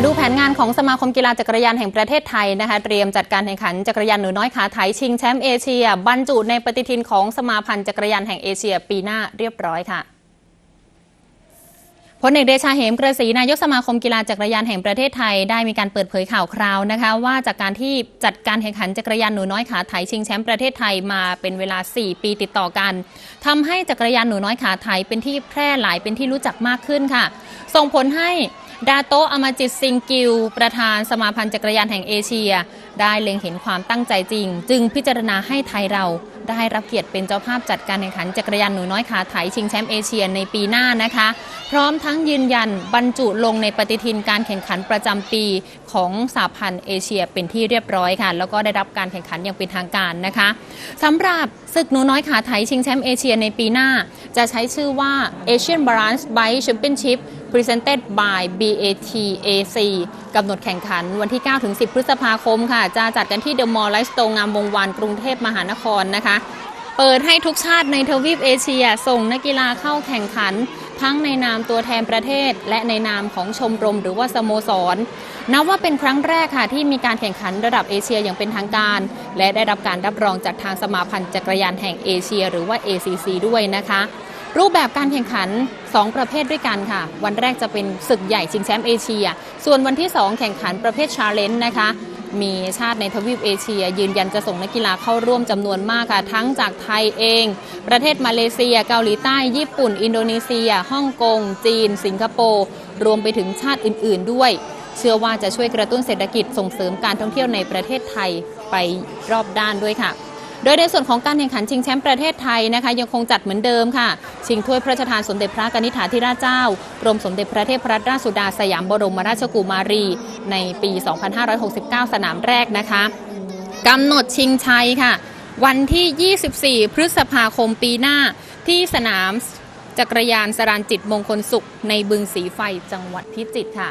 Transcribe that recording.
มาดูแผนงานของสมาคมกีฬาจักรยานแห่งประเทศไทยนะคะ เตรียมจัดการแข่งขันจักรยานหนูน้อยขาไถชิงแชมป์เอเชีย บรรจุในปฏิทินของสมาพันธ์จักรยานแห่งเอเชีย ปีหน้าเรียบร้อยค่ะ พลเอกเดชาเหมกระศรีนายกสมาคมกีฬาจักรยานแห่งประเทศไทยได้มีการเปิดเผยข่าวคราวนะคะว่าจากการที่จัดการแข่งขันจักรยานหนูน้อยขาไถชิงแชมป์ประเทศไทยมาเป็นเวลา 4 ปีติดต่อกันทำให้จักรยานหนูน้อยขาไถเป็นที่แพร่หลายเป็นที่รู้จักมากขึ้นค่ะ ส่งผลให้ดาโตะอมาจิตซิงกิลประธานสมาพันธ์จักรยานแห่งเอเชีย ได้เล็งเห็นความตั้งใจจริง จึงพิจารณาให้ไทยเรา ได้รับเกียรติเป็นเจ้าภาพจัดการแข่งขันจักรยานหนูน้อยขาไถชิงแชมป์เอเชียในปีหน้านะคะ พร้อมทั้งยืนยันบรรจุลงในปฏิทินการแข่งขันประจำปีของสาพันธ์เอเชียเป็นที่เรียบร้อยค่ะ แล้วก็ได้รับการแข่งขันอย่างเป็นทางการนะคะสำหรับ ศึกหนูน้อยขาไถชิงแชมป์เอเชียในปีหน้า จะใช้ชื่อว่า Asian Balance Bike Championship Presented by BATAC กำหนดแข่งขันวันที่ 9-10 พฤษภาคมค่ะ จะจัดกันที่เดอะมอลล์ไลฟ์สโตร์งามวงวานกรุงเทพมหานครนะคะ เปิดให้ทุกชาติในทวีปเอเชีย ส่งนักกีฬาเข้าแข่งขัน ทั้งในนามตัวแทนประเทศ และในนามของชมรมหรือว่าสโมสร นับว่าเป็นครั้งแรกค่ะที่มีการแข่งขันระดับเอเชียอย่างเป็นทางการ และได้รับการรับรองจากทางสมาพันธ์จักรยานแห่งเอเชีย หรือว่า ACC ด้วยนะคะรูปแบบการแข่งขัน 2 ประเภทด้วยกันค่ะ วันแรกจะเป็นศึกใหญ่ชิงแชมป์เอเชีย ส่วนวันที่ 2 แข่งขันประเภทชาเลนจ์นะคะ มีชาติในทวีปเอเชีย ยืนยันจะส่งนักกีฬาเข้าร่วมจำนวนมากค่ะ ทั้งจากไทยเอง ประเทศมาเลเซีย เกาหลีใต้ ญี่ปุ่น อินโดนีเซียฮ่องกง จีน สิงคโปร์ รวมไปถึงชาติอื่น ๆ ด้วย เชื่อว่าจะช่วยกระตุ้นเศรษฐกิจส่งเสริมการท่องเที่ยวในประเทศไทยไปรอบด้านด้วยค่ะ โดยในส่วนของการแข่งขันชิงแชมป์ประเทศไทยนะคะยังคงจัดเหมือนเดิมค่ะ ชิงถ้วยพระราชทานสมเด็จพระกนิษฐาธิราชเจ้ากรมสมเด็จพระเทพรัตนราชสุดาสยามบรมราชกุมารี ในปี 2569 สนามแรกนะคะกำหนดชิงชัยค่ะ วันที่ 24 พฤษภาคมปีหน้าที่สนามจักรยานสรานจิตมงคลสุขในบึงสีไฟจังหวัดพิจิตรค่ะ